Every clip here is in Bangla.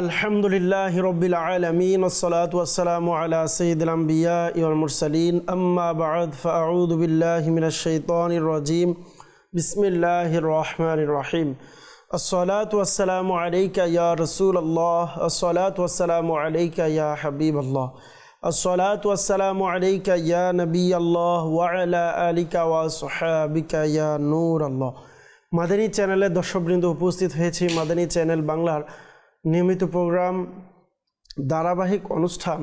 আলহামদুলিল্লাহ রবিল আলমিন ওসলাত ওসালাম আলা সঈদুলাম্বিয়া ইমরসলিন আম্মা বাদ ফাউদুবিল্লাহমিনশৈতন রাজিম। বিসমিল্লাহ রহমান রহিম। আসসালাত ওয়াসালাম আলাইকা ইয়া রসুল আল্লাহ আসসালাত ওয়াসালাম আলাইকা ইয়া হাবিব আল্লাহ আসসালাত ওয়াসালাম আলাইকা ইয়া নবী আল্লাহ ওয়ালা আলিকা ওয়া সোহাবিকা ইয়া নূর আল্লাহ মাদানী চ্যানেলে দর্শকবৃন্দ উপস্থিত হয়েছে। মাদানী চ্যানেল বাংলার নিয়মিত প্রোগ্রাম, ধারাবাহিক অনুষ্ঠান,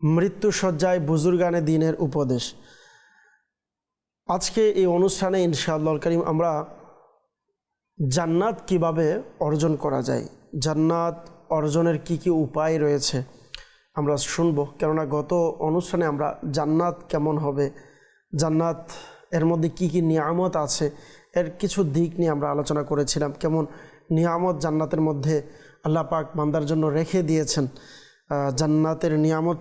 মৃত্যুসজ্জায় বুজুর্গানে দিনের উপদেশ। আজকে এই অনুষ্ঠানে ইনশাআল্লাহ করিম আমরা জান্নাত কীভাবে অর্জন করা যায়, জান্নাত অর্জনের কি কি উপায় রয়েছে আমরা শুনব। কেননা গত অনুষ্ঠানে আমরা জান্নাত কেমন হবে, জান্নাত এর মধ্যে কি কি নিয়ামত আছে, এর কিছু দিক নিয়ে আমরা আলোচনা করেছিলাম। কেমন নিয়ামত জান্নাতের মধ্যে আল্লাহ পাক বান্দার জন্য রেখে দিয়েছেন। জান্নাতের নিয়ামত,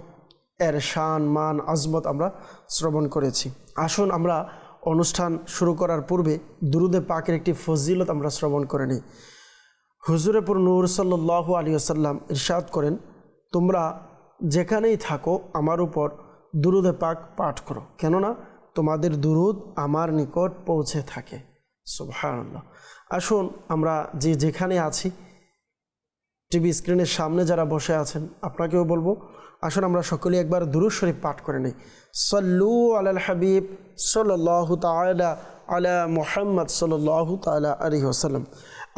এর শান, মান, আজমত আমরা শ্রবণ করেছি। আসুন আমরা অনুষ্ঠান শুরু করার পূর্বে দুরুদে পাকের একটি ফজিলত আমরা শ্রবণ করে নিই। হুজুরেপুর নূর সাল্লাহ আলী আসাল্লাম ইরশাদ করেন, তোমরা যেখানেই থাকো আমার উপর দুরুদে পাক পাঠ করো। কেননা তোমাদের দুরুদ আমার নিকট পৌঁছে থাকে। সুবহানাল্লাহ। আসুন, আমরা যে যেখানে আছি, টিভি স্ক্রিনের সামনে যারা বসে আছেন, আপনাকেও বলব, আসুন আমরা সকলে একবার শরীফ পাঠ করে নিই। সল্লু আলাল হাবিব সাল্লাহ তালা আলা মোহাম্মদ সাল্লাহ তালা আলী ওসাল্লাম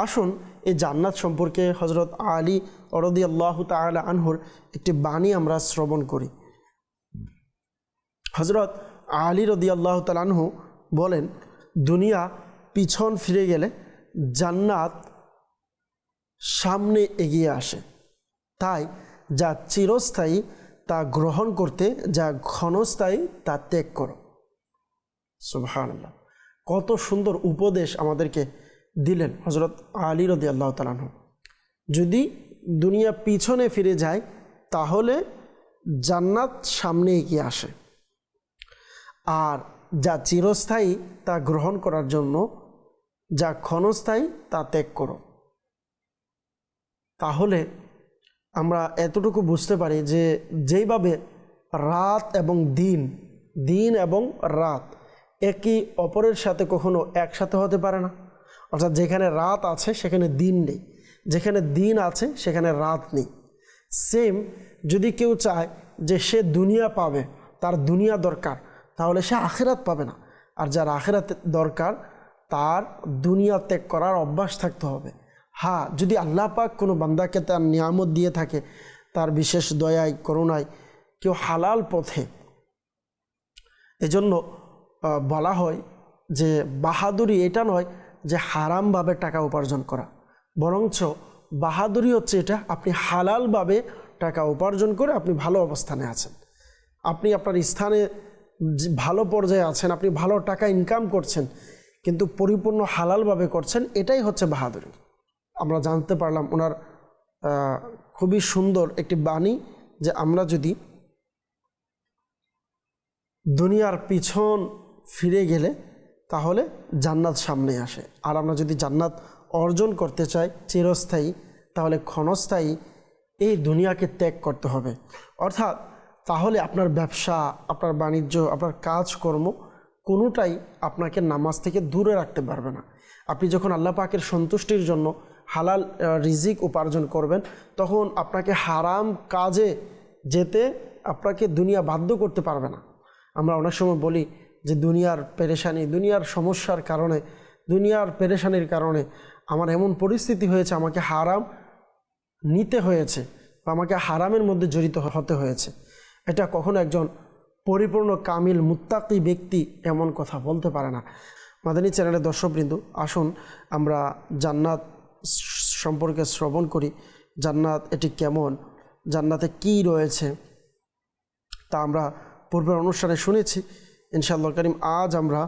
আসুন, এই জান্নাত সম্পর্কে হজরত আলী অরদি আল্লাহ তালা আনহুর একটি বাণী আমরা শ্রবণ করি। হজরত আলী রদি আল্লাহ তালানহু বলেন, দুনিয়া পিছন ফিরে গেলে জান্নাত সামনে এগিয়ে আসে। তাই যা চিরস্থায়ী তা গ্রহণ করতে, যা ক্ষণস্থায়ী তা ত্যাগ করো। সুবহানাল্লাহ। কত সুন্দর উপদেশ আমাদেরকে দিলেন হজরত আলী রদি আল্লাহ তালানহ যদি দুনিয়া পিছনে ফিরে যায়, তাহলে জান্নাত সামনে এগিয়ে আসে। আর যা চিরস্থায়ী তা গ্রহণ করার জন্য যা ক্ষণস্থায়ী তা ত্যাগ করো। তাহলে আমরা এতটুকু বুঝতে পারি যে যেইভাবে রাত এবং দিন দিন এবং রাত একই অপরের সাথে কখনো একসাথে হতে পারে না। অর্থাৎ যেখানে রাত আছে, সেখানে দিন নেই। যেখানে দিন আছে, সেখানে রাত নেই। সেম যদি কেউ চায় যে সে দুনিয়া পাবে, তার দুনিয়া দরকার, তাহলে সে আখেরাত পাবে না। আর যার আখেরাত দরকার তার দুনিয়া ত্যাগ করার অভ্যাস থাকতে হবে। হ্যাঁ যদি আল্লাহ পাক কোনো বান্দাকে তার নিয়ামত দিয়ে থাকে, তার বিশেষ দয়ায়, করুণায়, কেউ হালাল পথে, এজন্য বলা হয় যে বাহাদুরি এটা নয় যে হারামভাবে টাকা উপার্জন করা। বরঞ্চ বাহাদুরি হচ্ছে এটা, আপনি হালালভাবে টাকা উপার্জন করে আপনি ভালো অবস্থানে আছেন। আপনি আপনার স্থানে ভালো পর্যায়ে আছেন, আপনি ভালো টাকা ইনকাম করছেন কিন্তু পরিপূর্ণ হালালভাবে করছেন, এটাই হচ্ছে বাহাদুরি। আমরা জানতে পারলাম ওনার খুবই সুন্দর একটি বাণী যে আমরা যদি দুনিয়ার পিছন ফিরে গেলে তাহলে জান্নাত সামনে আসে। আর আমরা যদি জান্নাত অর্জন করতে চাই চিরস্থায়ী, তাহলে ক্ষণস্থায়ী এই দুনিয়াকে ত্যাগ করতে হবে। অর্থাৎ তাহলে আপনার ব্যবসা, আপনার বাণিজ্য, আপনার কাজকর্ম কোনোটাই আপনাকে নামাজ থেকে দূরে রাখতে পারবে না। আপনি যখন আল্লাহ পাকের সন্তুষ্টির জন্য হালাল রিজিক উপার্জন করবেন, তখন আপনাকে হারাম কাজে যেতে আপনাকে দুনিয়া বাধ্য করতে পারবে না। আমরা অনেক সময় বলি যে, দুনিয়ার পেরেশানি, দুনিয়ার সমস্যার কারণে, দুনিয়ার পেরেশানির কারণে আমার এমন পরিস্থিতি হয়েছে, আমাকে হারাম নিতে হয়েছে বা আমাকে হারামের মধ্যে জড়িত হতে হয়েছে। এটা কখনো একজন পরিপূর্ণ কামিল মুত্তাকি ব্যক্তি এমন কথা বলতে পারে না। মাদানী চ্যানেলের দর্শকবৃন্দু, আসুন আমরা জান্নাত সম্পর্কে শ্রবণ করি। জান্নাত এটি কেমন? জান্নাতে কি রয়েছে? তা আমরা পূর্বের অনুষ্ঠানে শুনেছি। ইনশাআল্লাহ করিম, আজ আমরা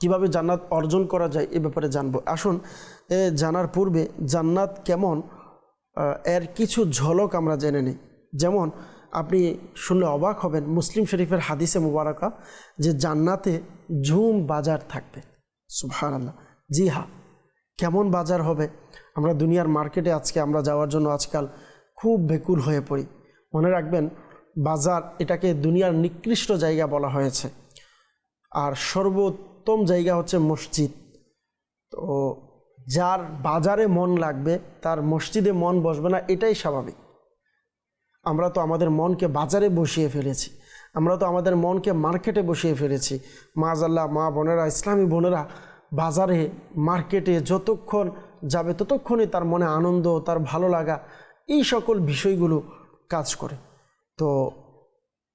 কীভাবে জান্নাত অর্জন করা যায় এ ব্যাপারে জানব। আসুন, এ জানার পূর্বে জান্নাত কেমন এর কিছু ঝলক আমরা জেনে নিই। যেমন আপনি শুনলে অবাক হবেন মুসলিম শরীফের হাদিসে মুবারকা যে জান্নাতে ঝুম বাজার থাকবে। সুবহানাল্লাহ। জি হা কেমন বাজার হবে? আমরা দুনিয়ার মার্কেটে আজকে আমরা যাওয়ার জন্য আজকাল খুব বেকুল হয়ে পড়ি। মনে রাখবেন, বাজার এটাকে দুনিয়ার নিকৃষ্ট জায়গা বলা হয়েছে। আর সর্বোত্তম জায়গা হচ্ছে মসজিদ। তো যার বাজারে মন লাগবে, তার মসজিদে মন বসবে না, এটাই স্বাভাবিক। আমরা তো আমাদের মনকে বাজারে বসিয়ে ফেলেছি। আমরা তো আমাদের মনকে মার্কেটে বসিয়ে ফেলেছি। মা মাজাল্লাহ মা বোনেরা, ইসলামী বোনেরা বাজারে, মার্কেটে যতক্ষণ যাবে ততক্ষণই তার মনে আনন্দ, তার ভালো লাগা, এই সকল বিষয়গুলো কাজ করে। তো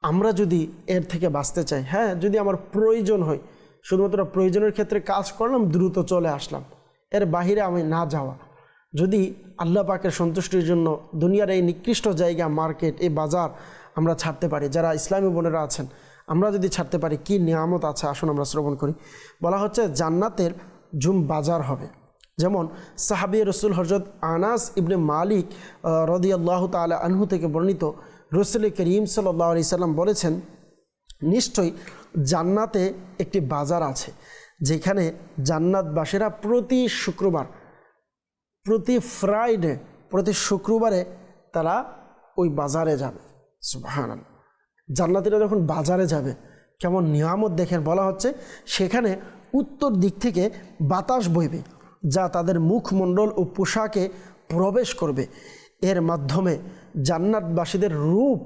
আমরা যদি এর থেকে বাঁচতে চাই হ্যাঁ যদি আমার প্রয়োজন হয়, শুধুমাত্র প্রয়োজনের ক্ষেত্রে কাজ করলাম, দ্রুত চলে আসলাম। এর বাহিরে আমি না যাওয়া। যদি আল্লাহ পাকের সন্তুষ্টির জন্য দুনিয়ার এই নিকৃষ্ট জায়গা, মার্কেট, এই বাজার আমরা ছাড়তে পারি, যারা ইসলামী বোনেরা আছেন, আমরা যদি ছাড়তে পারি, কি নিয়ামত আছে? আসুন আমরা শ্রবণ করি। বলা হচ্ছে জান্নাতের জুম বাজার হবে। যেমন সাহাবি রসুল হজরত আনাস ইবনে মালিক রদি আল্লাহ তালা আনহু থেকে বর্ণিত রসুল করিম সাল্লাহ আলি সাল্লাম বলেছেন, নিশ্চয়ই জান্নাতে একটি বাজার আছে, যেখানে জান্নাতবাসীরা প্রতি শুক্রবার প্রতি ফ্রাইডে প্রতি শুক্রবারে তারা ওই বাজারে যাবে। সুবাহান জান্নাতিরা যখন বাজারে যাবে, কেমন নিয়ামত দেখেন বলা হচ্ছে, সেখানে উত্তর দিক থেকে বাতাস বইবে, যা তাদের মুখমণ্ডল ও পোশাকে প্রবেশ করবে। এর মাধ্যমে জান্নাতবাসীদের রূপ,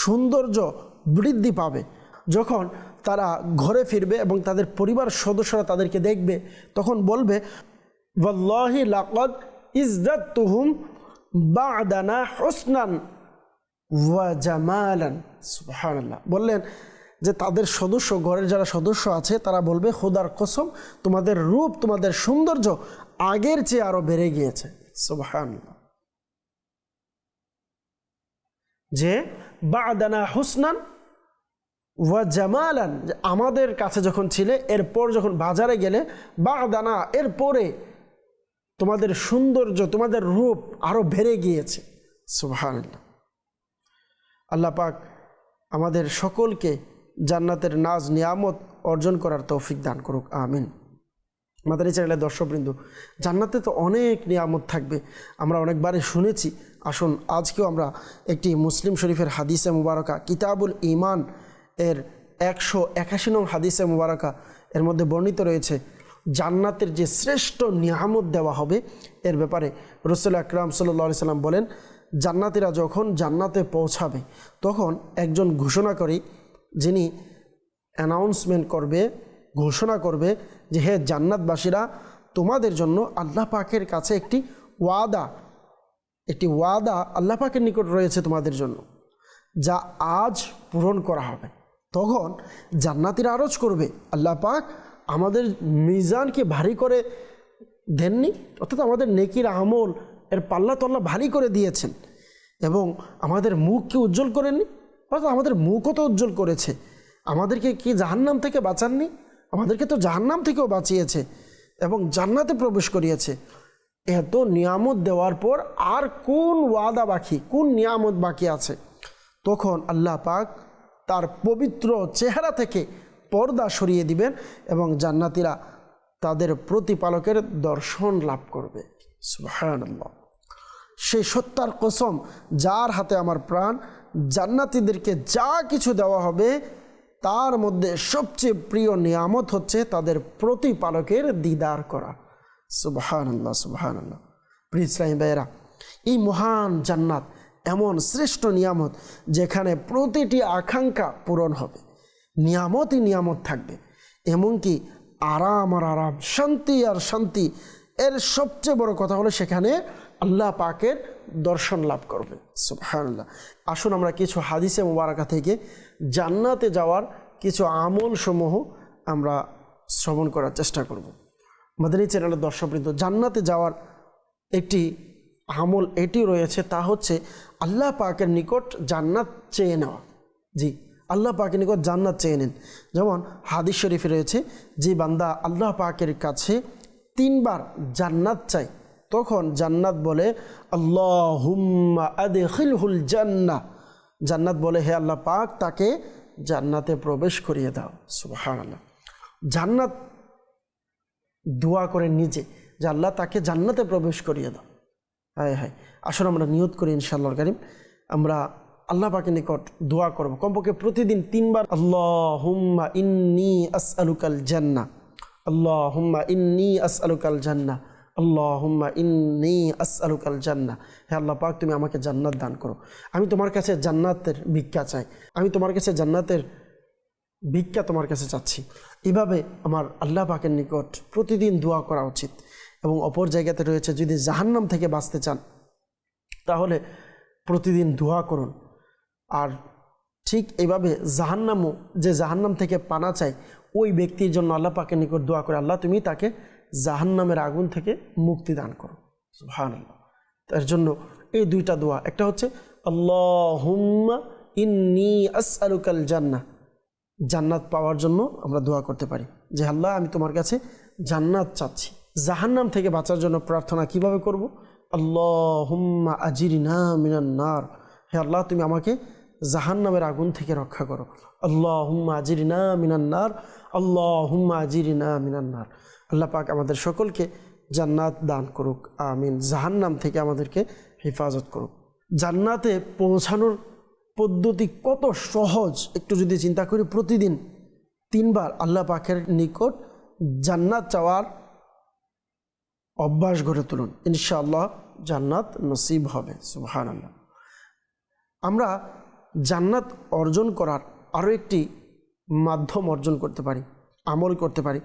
সৌন্দর্য বৃদ্ধি পাবে। যখন তারা ঘরে ফিরবে এবং তাদের পরিবার সদস্যরা তাদেরকে দেখবে, তখন বলবে ইজদাতুহুম বাদানা হোসনান ওয়া জামালান। সুবহানাল্লাহ। বললেন যে তাদের সদস্য, ঘরের যারা সদস্য আছে, তারা বলবে, খোদার কসম, তোমাদের রূপ, তোমাদের সৌন্দর্য আগের চেয়ে আরও বেড়ে গিয়েছে। সুবহানাল্লাহ। যে বাদানা হুসনান ওয়া জামালান আমাদের কাছে যখন ছিলে, এরপর যখন বাজারে গেলে, বাদানা, এরপরে তোমাদের সৌন্দর্য, তোমাদের রূপ আরও বেড়ে গিয়েছে। সুবহানাল্লাহ। আল্লাহ পাক আমাদের সকলকে জান্নাতের নাজ, নিয়ামত অর্জন করার তৌফিক দান করুক, আমিন। আমাদের এই চ্যানেলের দর্শকবৃন্দ, জান্নাতে তো অনেক নিয়ামত থাকবে। আমরা অনেকবারই শুনেছি, আসুন আজকেও আমরা একটি মুসলিম শরীফের হাদিসে মুবারকা, কিতাবুল ইমান এর একশো একাশি নং হাদিসে মুবারকা এর মধ্যে বর্ণিত রয়েছে জান্নাতের যে শ্রেষ্ঠ নিয়ামত দেওয়া হবে, এর ব্যাপারে রসুল আকরাম সাল্লি সাল্লাম বলেন, জান্নাতিরা যখন জান্নাতে পৌঁছাবে, তখন একজন ঘোষণা করে যিনি অ্যানাউন্সমেন্ট করবে, ঘোষণা করবে যে, হে জান্নাতবাসীরা, তোমাদের জন্য আল্লাহ পাকের কাছে একটি ওয়াদা একটি ওয়াদা আল্লাহ পাকের নিকট রয়েছে তোমাদের জন্য, যা আজ পূরণ করা হবে। তখন জান্নাতিরা আরজ করবে, আল্লাহ পাক আমাদের মিজানকে ভারী করে দেননি? অর্থাৎ আমাদের নেকির আমল এর পাল্লা তল্লা ভারী করে দিয়েছেন। এবং আমাদের মুখকে উজ্জ্বল করেননি? অর্থাৎ আমাদের মুখও তো উজ্জ্বল করেছে। আমাদেরকে কি জাহান্নাম থেকে বাঁচাননি? আমাদেরকে তো জাহান্নাম থেকেও বাঁচিয়েছে এবং জান্নাতে প্রবেশ করিয়েছে। এত নিয়ামত দেওয়ার পর আর কোন ওয়াদা বাকি? কোন নিয়ামত বাকি আছে? তখন আল্লাহ পাক তার পবিত্র চেহারা থেকে পর্দা সরিয়ে দিবেন এবং জান্নাতিরা তাদের প্রতিপালকের দর্শন লাভ করবে। সুবহানাল্লাহ। সেই সত্যার কসম, যার হাতে আমার প্রাণ, জান্নাতিদেরকে যা কিছু দেওয়া হবে, তার মধ্যে সবচেয়ে প্রিয় নিয়ামত হচ্ছে তাদের প্রতিপালকের দিদার করা। সুবহান আল্লাহ সুবহান আল্লাহ প্রিয় ভাইয়েরা, এই মহান জান্নাত এমন শ্রেষ্ঠ নিয়ামত যেখানে প্রতিটি আকাঙ্ক্ষা পূরণ হবে। নিয়ামতই নিয়ামত থাকবে। এমনকি আরাম আর আরাম, শান্তি আর শান্তি, এর সবচেয়ে বড় কথা হলো সেখানে আল্লাহ পাকের দর্শন লাভ করবে। সুবহানাল্লাহ। আসুন আমরা কিছু হাদিসে মুবারাকা থেকে জান্নাতে যাওয়ার কিছু আমল সমূহ আমরা শ্রবণ করার চেষ্টা করব। এই চ্যানেলের দর্শকবৃন্দ, জান্নাতে যাওয়ার একটি আমল এটি রয়েছে, তা হচ্ছে আল্লাহ পাকের নিকট জান্নাত চেয়ে নেওয়া। জি। আল্লাহ পাকের নিকট জান্নাত চেয়ে নেন। যেমন হাদিস শরীফে রয়েছে, যে বান্দা আল্লাহ পাকের কাছে তিনবার জান্নাত চাই তখন জান্নাত বলে আল্লাহ হুম্মা আদখিলহুল জান্না জান্নাত বলে, হে আল্লাহ পাক, তাকে জান্নাতে প্রবেশ করিয়ে দাও। সুবাহান আল্লাহ জান্নাত দোয়া করে নিজে, যে আল্লাহ তাকে জান্নাতে প্রবেশ করিয়ে দাও। হায় হায়। আসলে আমরা নিয়ত করি ইনশাআল্লাহ করিম। আমরা আল্লাহ পাকের নিকট দোয়া করব। কমপক্ষে প্রতিদিন তিনবার আল্লাহ হুম্মা ইন্নি আস আলুকাল জান্না আল্লাহ হুম্মা ইন্নি আস আলুকাল জান্না আল্লাহ হুম্মা ইন্নি আস আলুকাল জান্না হে আল্লাহ পাক, তুমি আমাকে জান্নাত দান করো। আমি তোমার কাছে জান্নাতের ভিক্ষা চাই। আমি তোমার কাছে জান্নাতের ভিক্ষা তোমার কাছে চাচ্ছি। এভাবে আমার আল্লাহ পাকের নিকট প্রতিদিন দোয়া করা উচিত। এবং অপর জায়গাতে রয়েছে, যদি জাহান্নাম থেকে বাঁচতে চান, তাহলে প্রতিদিন দোয়া করুন। আর ঠিক এইভাবে জাহান্নামও যে জাহান্নাম থেকে পানা চায়, ওই ব্যক্তির জন্য আল্লাহ পাকে নিকট দোয়া করে, আল্লাহ তুমি তাকে জাহান্নামের আগুন থেকে মুক্তি দান করো। আল্লাহ তার জন্য এই দুইটা দোয়া, একটা হচ্ছে আল্লাহ জান্নাহ। জান্নাত পাওয়ার জন্য আমরা দোয়া করতে পারি যে, আল্লাহ, আমি তোমার কাছে জান্নাত চাচ্ছি। জাহান্নাম থেকে বাঁচার জন্য প্রার্থনা কীভাবে করব? আল্লাহ হুম্মা আজিরিনা মিনান নার। হে আল্লাহ, তুমি আমাকে জাহান্নামের আগুন থেকে রক্ষা করো। আল্লাহ হুম্মা আজিরিনা মিনান নার আল্লাহ হুম্মা আজিরিনা মিনান নার। আল্লাহ পাক আমাদের সকলকে জান্নাত দান করুক, আমিন। জাহান্নাম থেকে আমাদেরকে হেফাজত করুক। জান্নাতে পৌঁছানোর পদ্ধতি কত সহজ, একটু যদি চিন্তা করি, প্রতিদিন তিনবার আল্লাহ পাকের নিকট জান্নাত চাওয়ার অভ্যাস গড়ে তুলুন। ইনশাআল্লাহ জান্নাত নসিব হবে আল্লাহ আমরা জান্নাত অর্জন করার আরও একটি মাধ্যম অর্জন করতে পারি, আমল করতে পারি।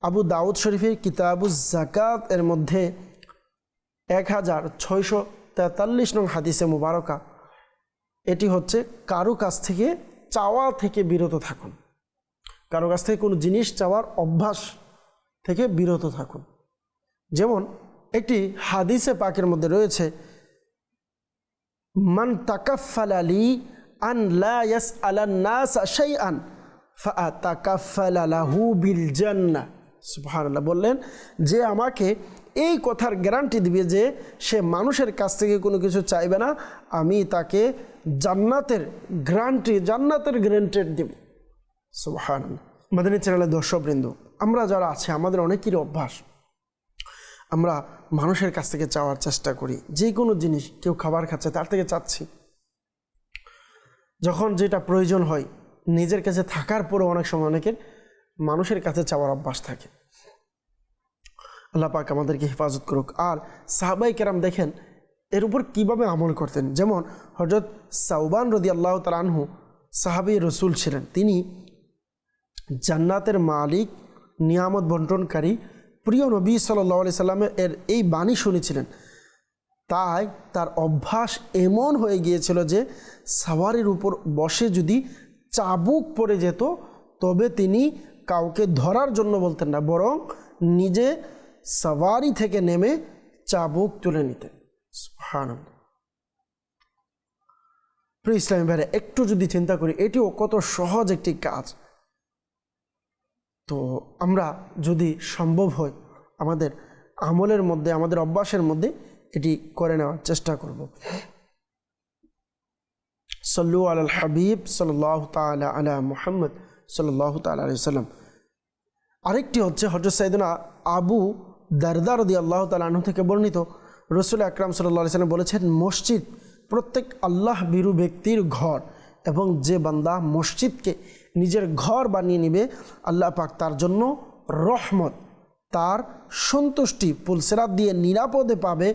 আবু দাউদ শরীফের কিতাবু জাকাত এর মধ্যে এক হাজার ছয়শো তেতাল্লিশ নং হাদিসে মুবারকা। এটি হচ্ছে, কারও কাছ থেকে চাওয়া থেকে বিরত থাকুন। কারও কাছ থেকে কোনো জিনিস চাওয়ার অভ্যাস থেকে বিরত থাকুন। যেমন, একটি হাদিসে পাকের মধ্যে রয়েছে, মান তাকাফাল আলী আন লা ইয়াস আলান নাস শাই আন আলাহু বিল জান্নাহ। সুবহানাল্লাহ বললেন, যে আমাকে এই কথার গ্যারান্টি দিবে যে সে মানুষের কাছ থেকে কোনো কিছু চাইবে না, আমি তাকে জান্নাতের গ্যারান্টি জান্নাতের গ্যারান্টেড দেব। সুবহান মাদানী চ্যানেলের দর্শকবৃন্দ, আমরা যারা আছে, আমাদের অনেকেরই অভ্যাস, আমরা মানুষের কাছ থেকে চাওয়ার চেষ্টা করি। যে কোনো জিনিস, কেউ খাবার খাচ্ছে, তার থেকে চাচ্ছি। যখন যেটা প্রয়োজন হয়, নিজের কাছে থাকার পরেও অনেক সময় অনেকের মানুষের কাছে চাওয়ার অভ্যাস থাকে। আল্লাহ পাক আমাদেরকে হেফাজত করুক। আর সাহাবাই কেরাম দেখেন, এর উপর কীভাবে আমল করতেন? যেমন হজরত সাউবান রদি আল্লাহ তালানহু সাহাবি রসুল ছিলেন। তিনি জান্নাতের মালিক, নিয়ামত বন্টনকারী, প্রিয় নবী সাল্লাহ সাল্লামের এর এই বাণী শুনেছিলেন। তাই তার অভ্যাস এমন হয়ে গিয়েছিল যে সাওয়ারির উপর বসে যদি চাবুক পড়ে যেত, তবে তিনি কাউকে ধরার জন্য বলতেন না, বরং নিজে সাওয়ারি থেকে নেমে চাবুক তুলে নিতেন। প্রিয় ইসলামী ভাইরা, একটু যদি চিন্তা করি, এটিও কত সহজ একটি কাজ তো আমরা যদি সম্ভব হয়, আমাদের আমলের মধ্যে, আমাদের অভ্যাসের মধ্যে এটি করে নেওয়ার চেষ্টা করব। সল্লু আল হাবিব সাল্লাহ তালা আলা মুহাম্মদ সাল্লাহ তালা আলি সাল্লাম। আরেকটি হচ্ছে হজরত সাইদনা আবু দারদার দি আল্লাহ তালু থেকে বর্ণিত রসুল আকরাম সাল্লাহ সাল্লাম বলেছেন, মসজিদ প্রত্যেক আল্লাহ বিরু ব্যক্তির ঘর এবং যে বান্দা মসজিদকে নিজের ঘর বানিয়ে নিবে, আল্লাহ পাক তার জন্য রহমত, তার সন্তুষ্টি পুলসেরাত দিয়ে নিরাপদে পাবে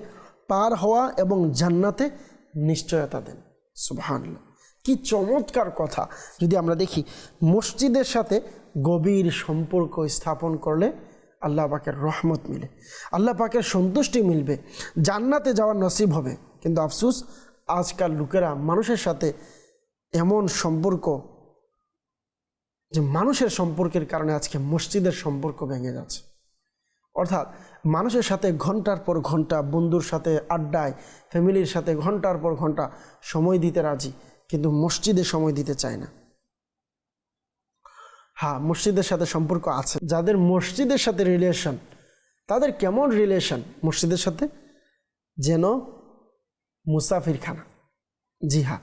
পার হওয়া এবং জান্নাতে নিশ্চয়তা দেন। সুবহানাল্লাহ। কি চমৎকার কথা। যদি আমরা দেখি, মসজিদের সাথে গভীর সম্পর্ক স্থাপন করলে আল্লাহ পাকের রহমত মিলে, আল্লাহ পাকের সন্তুষ্টি মিলবে, জান্নাতে যাওয়ার নসিব হবে। কিন্তু আফসুস, আজকাল লোকেরা মানুষের সাথে এমন সম্পর্ক যে মানুষের সম্পর্কের কারণে আজকে মসজিদের সম্পর্ক ভেঙে যাচ্ছে। অর্থাৎ মানুষের সাথে ঘণ্টার পর ঘণ্টা, বন্ধুর সাথে আড্ডায়, ফ্যামিলির সাথে ঘণ্টার পর ঘণ্টা সময় দিতে রাজি, কিন্তু মসজিদে সময় দিতে চায় না। হ্যাঁ মসজিদের সাথে সম্পর্ক আছে। যাদের মসজিদের সাথে রিলেশন তাদের কেমন রিলেশন মসজিদের সাথে? যেন মুসাফির খানা। জি হ্যাঁ।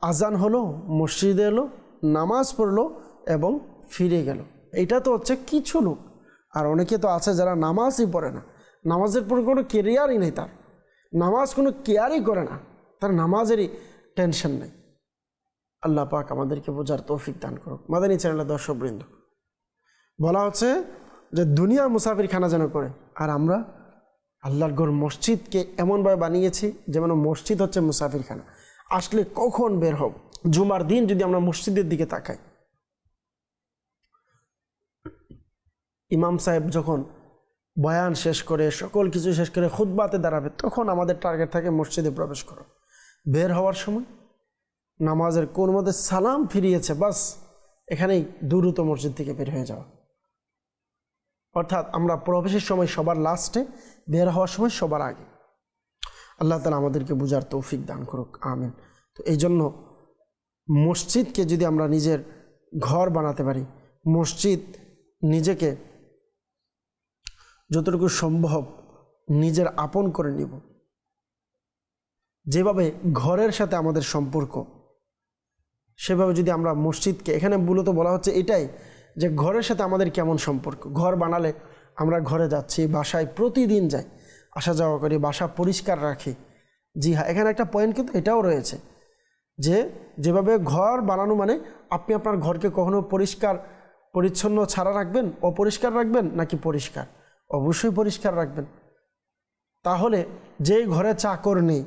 আজান হলো, মসজিদে এলো, নামাজ পড়ল এবং ফিরে গেল। এটা তো হচ্ছে কিছু লোক। আর অনেকে তো আছে যারা নামাজই পড়ে না। নামাজের পর কোনো কেরিয়ারই নেই তার। নামাজ কোনো কেয়ারই করে না। তার নামাজেরই টেনশন নেই। আল্লাহ পাক আমাদেরকে বোঝার তৌফিক দান করুক। মাদানী চ্যানেলের দর্শকবৃন্দ, বলা হচ্ছে যে দুনিয়া মুসাফির খানা যেন করে। আর আমরা আল্লাহর গড় মসজিদকে এমনভাবে বানিয়েছি যেমন মসজিদ হচ্ছে মুসাফির খানা আসলে কখন বের হব? জুমার দিন যদি আমরা মসজিদের দিকে তাকাই ইমাম সাহেব যখন বয়ান শেষ করে, সকল কিছু শেষ করে খুদ্বাতে দাঁড়াবে, তখন আমাদের টার্গেট থাকে মসজিদে প্রবেশ করো। বের হওয়ার সময় নামাজের কোন মধ্যে সালাম ফিরিয়েছে, বাস এখানেই দ্রুত মসজিদ থেকে বের হয়ে যাওয়া। অর্থাৎ আমরা প্রবেশের সময় সবার লাস্টে বের হওয়ার সময় সবার আগে। আল্লাহ তালা আমাদেরকে বোঝার তৌফিক দান করুক, আমিন। তো এই জন্য মসজিদকে যদি আমরা নিজের ঘর বানাতে পারি, মসজিদ নিজেকে যতটুকু সম্ভব নিজের আপন করে নিব। যেভাবে ঘরের সাথে আমাদের সম্পর্ক, সেভাবে যদি আমরা মসজিদকে, এখানে মূলত বলা হচ্ছে এটাই যে ঘরের সাথে আমাদের কেমন সম্পর্ক। ঘর বানালে আমরা ঘরে যাচ্ছি, বাসায় প্রতিদিন যাই, আসা যাওয়া করি, বাসা পরিষ্কার রাখি। জি হ্যাঁ এখানে একটা পয়েন্ট কিন্তু এটাও রয়েছে যে যেভাবে ঘর বানানো মানে আপনি আপনার ঘরকে কখনো পরিষ্কার, পরিচ্ছন্ন ছাড়া রাখবেন, অপরিষ্কার রাখবেন নাকি পরিষ্কার? অবশ্যই পরিষ্কার রাখবেন। তাহলে যেই ঘরে চাকর নেই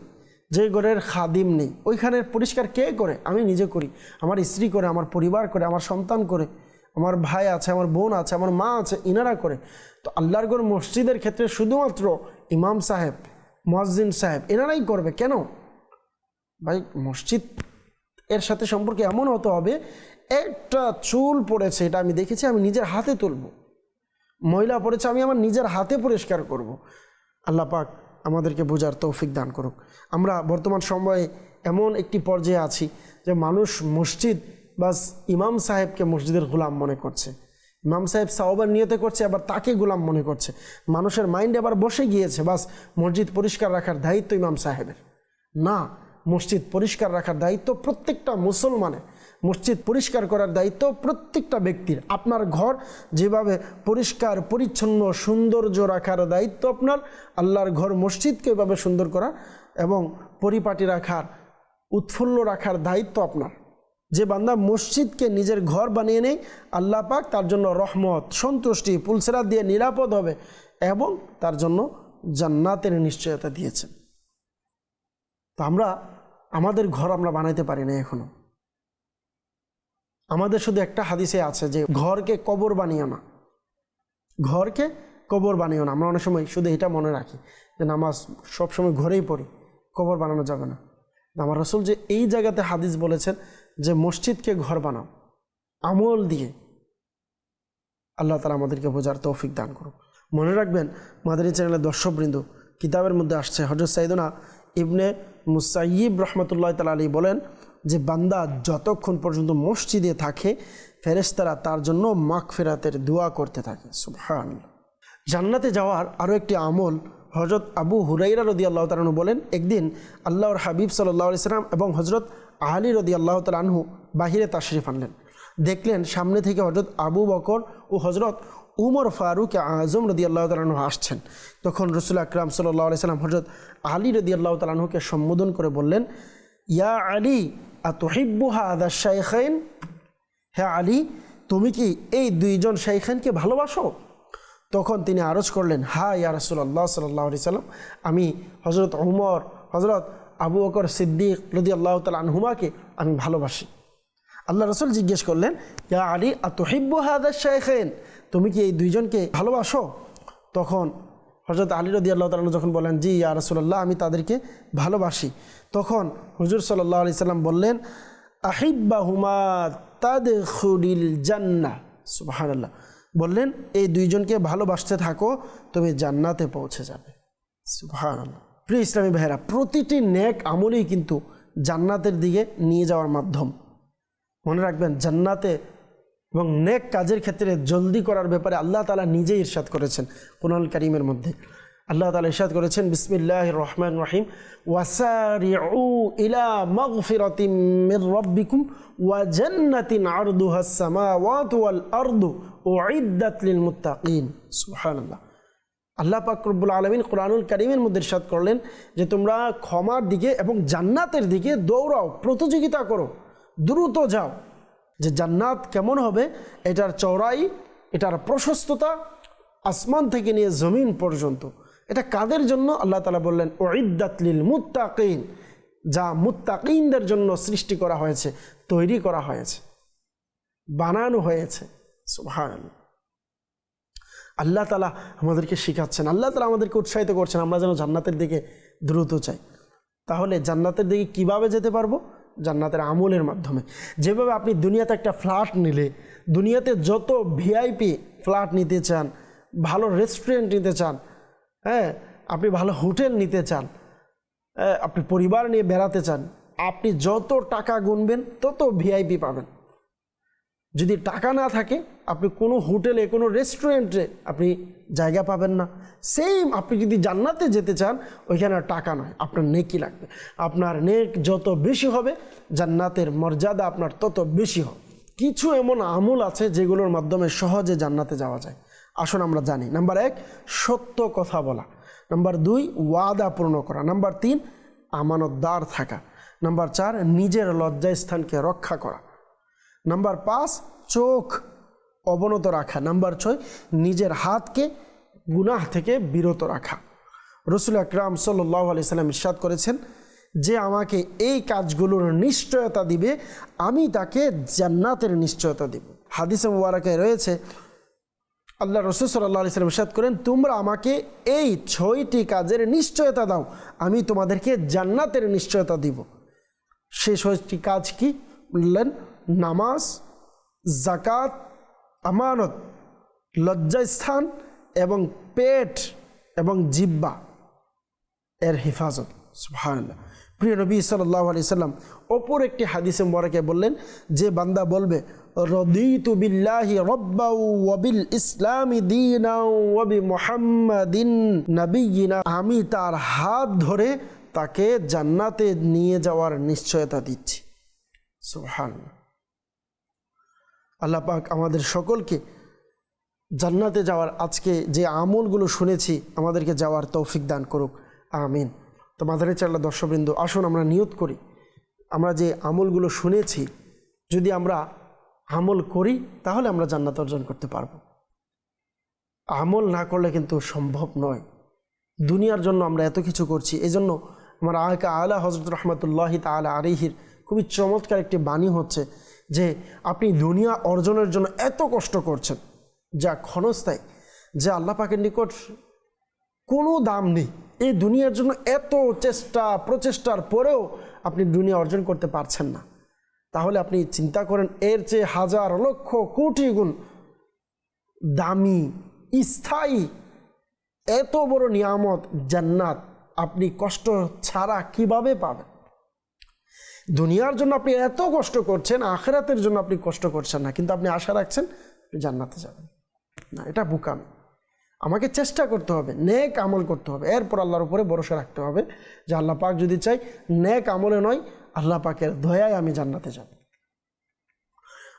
যে ঘরের খাদিম নেই, ওইখানে পরিষ্কার কে করে? আমি নিজে করি। আমার স্ত্রী করে, আমার পরিবার করে, আমার সন্তান করে, আমার ভাই আছে, আমার বোন আছে, আমার মা আছে, ইনারা করে। তো আল্লাহর গড় মসজিদের ক্ষেত্রে শুধুমাত্র ইমাম সাহেব মসজিদ সাহেব, এনারাই করবে কেন? ভাই, মসজিদ এর সাথে সম্পর্কে এমন হতে হবে, একটা চুল পড়েছে, এটা আমি দেখেছি, আমি নিজের হাতে তুলব। ময়লা পড়েছে, আমি আমার নিজের হাতে পরিষ্কার করব। আল্লাহ পাক আমাদেরকে বোঝার তৌফিক দান করুক। আমরা বর্তমান সময়ে এমন একটি পর্যায়ে আছি যে মানুষ মসজিদ, বাস ইমাম সাহেবকে মসজিদের গোলাম মনে করছে। ইমাম সাহেব সাহবার নিয়তে করছে, আবার তাকে গোলাম মনে করছে। মানুষের মাইন্ডে আবার বসে গিয়েছে, বাস মসজিদ পরিষ্কার রাখার দায়িত্ব ইমাম সাহেবের। না, মসজিদ পরিষ্কার রাখার দায়িত্ব প্রত্যেকটা মুসলমানের। মসজিদ পরিষ্কার করার দায়িত্ব প্রত্যেকটা ব্যক্তির। আপনার ঘর যেভাবে পরিষ্কার, পরিচ্ছন্ন, সৌন্দর্য রাখার দায়িত্ব আপনার, আল্লাহর ঘর মসজিদকে এভাবে সুন্দর করা এবং পরিপাটি রাখার, উৎফুল্ল রাখার দায়িত্ব আপনার। যে বান্দা মসজিদকে নিজের ঘর বানিয়ে নেই, আল্লাহ পাক তার জন্য রহমত, সন্তুষ্টি পুলসেরা দিয়ে নিরাপদ হবে এবং তার জন্য জান্নাতের নিশ্চয়তা দিয়েছেন। তো আমরা, আমাদের ঘর আমরা বানাইতে পারি না এখনও। আমাদের শুধু একটা হাদিসে আছে যে ঘরকে কবর বানিও না। ঘরকে কবর বানিও না। আমরা অনেক সময় শুধু এটা মনে রাখি যে নামাজ সবসময় ঘরেই পড়ি, কবর বানানো যাবে না। আমার রসুল যে এই জায়গাতে হাদিস বলেছেন যে মসজিদকে ঘর বানাও, আমল দিয়ে। আল্লাহ তালা আমাদেরকে বোঝার তৌফিক দান করুক। মনে রাখবেন, মাদানী চ্যানেলের দর্শকবৃন্দ কিতাবের মধ্যে আসছে। হজরত সাইদুনা ইবনে মুসাইব রহমতুল্লাহ তালা আলী বলেন যে বান্দা যতক্ষণ পর্যন্ত মসজিদে থাকে ফেরেস্তারা তার জন্য মাখ ফেরাতের দোয়া করতে থাকে। জান্নাতে যাওয়ার আরও একটি আমল হজরত আবু হুরাইরা রদি আল্লাহ তালু বলেন, একদিন আল্লাহর হাবিব সাল্লাহ সাল্লাম এবং হজরত আলী রদি আল্লাহ তালহু বাহিরে তার তাশরিফ আনলেন। দেখলেন সামনে থেকে হজরত আবু বকর ও হজরত উমর ফারুক আজম রদি আল্লাহ তালু আসছেন। তখন রসুল আকরাম সাল্লাহ সাল্লাম হজরত আলী রদি আল্লাহ তালহুকে সম্বোধন করে বললেন, ইয়া আলী আতহিব্বুহা আদা হ্যাঁ আলী, তুমি কি এই দুইজন শাইখানকে ভালোবাসো? তখন তিনি আরজ করলেন, হা, ইয়া রসুল্লাহ সাল্লাহ সাল্লাম, আমি হজরত উমর হজরত আবু বকর সিদ্দিক রদি আল্লাহ তাল আনহুমাকে আমি ভালোবাসি। আল্লাহ রসুল জিজ্ঞেস করলেন, ইয়া আলী, আতহিব্বু হাদার শাইখেন তুমি কি এই দুইজনকে ভালোবাসো? তখন হজরত আলী রদি আল্লাহ যখন বলেন, জি, ইয়া রসুল্লাহ আমি তাদেরকে ভালোবাসি। তখন হুজুর সাল্লাহ আলি সাল্লাম বললেন আহিব্বা হুমা তাদ খুলিল জান্না। সুবাহান আল্লাহ বললেন, এই দুইজনকে ভালোবাসতে থাকো, তুমি জান্নাতে পৌঁছে যাবে। সুবাহান আল্লাহ প্রিয় ইসলামী ভাইরা প্রতিটি নেক আমলই কিন্তু জান্নাতের দিকে নিয়ে যাওয়ার মাধ্যম। মনে রাখবেন, জান্নাতে এবং নেক কাজের ক্ষেত্রে জলদি করার ব্যাপারে আল্লাহ তালা নিজেই ইরশাদ করেছেন কোরআন করিমের মধ্যে। আল্লাহ তালা ইরশাদ করেছেন বিসমিল্লাহ রহমান রহিম। ওয়াসারিউ ইলা মাগফিরাতিম মির রাব্বিকুম ওয়া জান্নাতিন আরদুহা সামাওয়াতু ওয়াল আরদু উইদ্দাত আল্লাহ পাকরবুল আলমিন কোরআনুল করিমের মধ্যে ইরশাদ করলেন যে, তোমরা ক্ষমার দিকে এবং জান্নাতের দিকে দৌড়াও, প্রতিযোগিতা করো, দ্রুত যাও। যে জান্নাত কেমন হবে, এটার চওড়াই, এটার প্রশস্ততা আসমান থেকে নিয়ে জমিন পর্যন্ত। এটা কাদের জন্য? আল্লাহ তালা বললেন ওইদাতলিল মুত্তাকিন যা মুত্তাকিনদের জন্য সৃষ্টি করা হয়েছে, তৈরি করা হয়েছে, বানানো হয়েছে। সুভান আল্লাহ তালা আমাদেরকে শেখাচ্ছেন, আল্লাহ তালা আমাদেরকে উৎসাহিত করছেন, আমরা যেন জান্নাতের দিকে দ্রুত চাই তাহলে জান্নাতের দিকে কীভাবে যেতে পারব? জান্নাতের আমলের মাধ্যমে। যেভাবে আপনি দুনিয়াতে একটা ফ্ল্যাট নিলে দুনিয়াতে যত ভিআইপি ফ্ল্যাট নিতে চান ভালো রেস্টুরেন্ট নিতে চান হ্যাঁ আপনি ভালো হোটেল নিতে চান হ্যাঁ, আপনি পরিবার নিয়ে বেড়াতে চান আপনি যত টাকা গুনবেন তত ভিআইপি পাবেন। যদি টাকা না থাকে, আপনি কোনো হোটেলে, কোনো রেস্টুরেন্টে আপনি জায়গা পাবেন না। সেম আপনি যদি জান্নাতে যেতে চান, ওইখানে টাকা নয়, আপনার নেকি লাগবে। আপনার নেক যত বেশি হবে, জান্নাতের মর্যাদা আপনার তত বেশি হবে। কিছু এমন আমল আছে যেগুলোর মাধ্যমে সহজে জান্নাতে যাওয়া যায়। আসুন আমরা জানি। নাম্বার এক, সত্য কথা বলা। নাম্বার দুই, ওয়াদা পূর্ণ করা। নাম্বার তিন, আমানতদার থাকা। নাম্বার চার, নিজের লজ্জাস্থানকে রক্ষা করা। নাম্বার পাঁচ, চোখ অবনত রাখা। নাম্বার ছয়, নিজের হাতকে গুনাহ থেকে বিরত রাখা। রসুল আকরাম সাল্লাহ আলি সাল্লাম ইস্বাদ করেছেন যে আমাকে এই কাজগুলোর নিশ্চয়তা দিবে, আমি তাকে জান্নাতের নিশ্চয়তা দিব। হাদিসে মুবারাকে রয়েছে, আল্লাহ রসুল সাল্লাহ আলি সাল্লাম ইস্বাদ করেন, তোমরা আমাকে এই ছয়টি কাজের নিশ্চয়তা দাও, আমি তোমাদেরকে জান্নাতের নিশ্চয়তা দিব। সে ছয়টি কাজ কি বললেন? নামাজ জাকাত আমানত, লজ্জাস্থান এবং পেট এবং জিব্বা এর হেফাজত। সুবহানাল্লাহ। প্রিয় নবী সাল্লাহ আলি সাল্লাম অপর একটি হাদিসে মরাকে বললেন, যে বান্দা বলবে আমি তার হাত ধরে তাকে জান্নাতে নিয়ে যাওয়ার নিশ্চয়তা দিচ্ছি। সুবহানাল্লাহ। আল্লাহ পাক আমাদের সকলকে জান্নাতে যাওয়ার আজকে যে আমলগুলো শুনেছি, আমাদেরকে যাওয়ার তৌফিক দান করুক। আমিন। তো মাদারে চাল্লা দর্শকবৃন্দ, আসুন আমরা নিয়ত করি। আমরা যে আমলগুলো শুনেছি, যদি আমরা আমল করি, তাহলে আমরা জান্নাত অর্জন করতে পারব। আমল না করলে কিন্তু সম্ভব নয়। দুনিয়ার জন্য আমরা এত কিছু করছি এই জন্য আমার আয়কা আলা হজরত রহমতুল্লাহি তালা আলিহির খুবই চমৎকার একটি বাণী হচ্ছে যে আপনি দুনিয়া অর্জনের জন্য এত কষ্ট করছেন, যা ক্ষণস্থায়ী, যে আল্লাহ পাকের নিকট কোনো দাম নেই। এই দুনিয়ার জন্য এত চেষ্টা, প্রচেষ্টার পরেও আপনি দুনিয়া অর্জন করতে পারছেন না। তাহলে আপনি চিন্তা করেন, এর চেয়ে হাজার, লক্ষ, কোটি গুণ দামি, স্থায়ী, এত বড় নিয়ামত জান্নাত আপনি কষ্ট ছাড়া কীভাবে পাবেন? দুনিয়ার জন্য আপনি এত কষ্ট করছেন, আখেরাতের জন্য আপনি কষ্ট করছেন না, কিন্তু আপনি আশা রাখছেন জান্নাতে যাবেন। না, এটা বুকামি। আমাকে চেষ্টা করতে হবে, নেক আমল করতে হবে। এরপর আল্লাহর উপরে ভরসা রাখতে হবে যে আল্লাহ পাক যদি চাই নেক আমলে নয়, আল্লাহ পাকের দয়ায় আমি জান্নাতে যাব।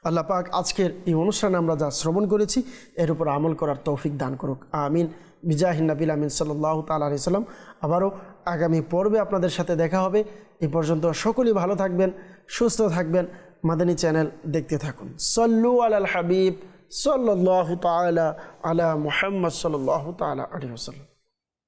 আল্লাহ পাক আজকের এই অনুষ্ঠানে আমরা যা শ্রবণ করেছি, এর উপর আমল করার তৌফিক দান করুক। আমিন। বিজাহিন নবিল আমিন সাল্লাহ তাল্লাহ সাল্লাম আবারও আগামী পর্বে আপনাদের সাথে দেখা হবে। এই পর্যন্ত সকলেই ভালো থাকবেন, সুস্থ থাকবেন। মাদানী চ্যানেল দেখতে থাকুন। সল্লু আল হাবিব সল্লাহ তালা আলা মোহাম্মদ সাল্লাহ তালা আলী